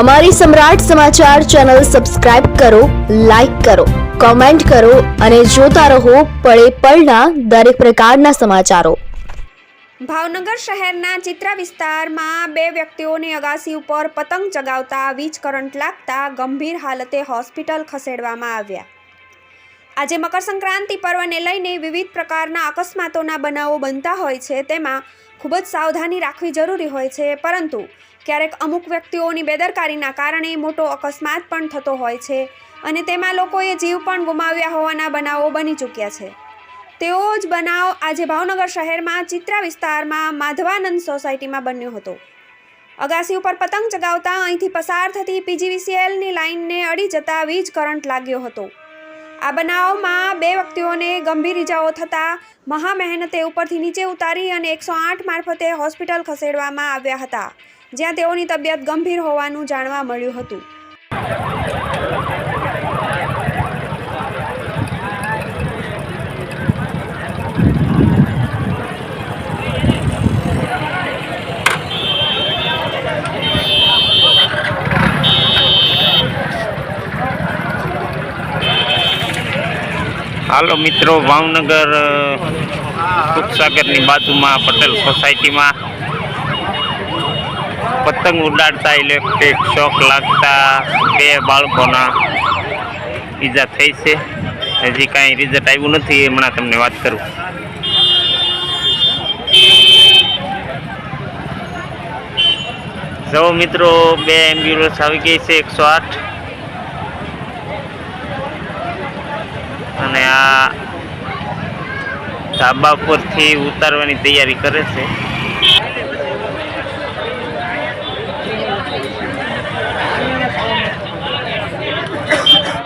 અમારી સમ્રાટ સમાચાર channel subscribe કરો, લાઇક કરો, કોમેન્ટ કરો અને જોતા રહો પળે પળના દરેક પ્રકારના સમાચારો. ભાવનગર શહેરના ચિત્રા વિસ્તારમાં બે વ્યક્તિઓની અગાસી ઉપર પતંગ ચગાવતા વીજ કરંટ લાગતા ગંભીર હાલતે હોસ્પિટલ ખસેડવામાં આવ્યા. આજે મકર સંક્રાંતિ પર્વને લઈને વિવિધ પ્રકારના અકસ્માતોના બનાવો બનતા હોય છે, તેમાં ખૂબ જ સાવધાની રાખવી જરૂરી હોય છે, પરંતુ ક્યારેક અમુક વ્યક્તિઓની બેદરકારીના કારણે મોટો અકસ્માત પણ થતો હોય છે અને તેમાં લોકોએ જીવ પણ ગુમાવ્યા હોવાના બનાવો બની ચૂક્યા છે. તેવો જ બનાવ આજે ભાવનગર શહેરમાં ચિત્રા વિસ્તારમાં માધવાનંદ સોસાયટીમાં બન્યો હતો. અગાસી ઉપર પતંગ ચગાવતા અહીંથી પસાર થતી પીજીવીસીએલની લાઇનને અડી જતા વીજ કરંટ લાગ્યો હતો. આ બનાવમાં બે વ્યક્તિઓને ગંભીર ઇજાઓ થતાં મહા મહેનતે ઉપરથી નીચે ઉતારી અને એકસો આઠ મારફતે હોસ્પિટલ ખસેડવામાં આવ્યા હતા, જ્યાં તેઓની તબિયત ગંભીર હોવાનું જાણવા મળ્યું હતું. હાલો મિત્રો ભાવનગર અ, બાજુમાં પટેલ સોસાયટીમાં. પતંગ ઉડાડતા ઇલેક્ટ્રિક શોક લાગતા બે બાળકોના ઈજા થઈ છે. હજી કાંઈ રિઝલ્ટ આવ્યું નથી હમણાં તમને વાત કરું. જવો મિત્રો બે એમ્બ્યુલન્સ આવી ગઈ છે એકસો આઠ. અને આ ધાબા પરથી ઉતારવાની તૈયારી કરે છે.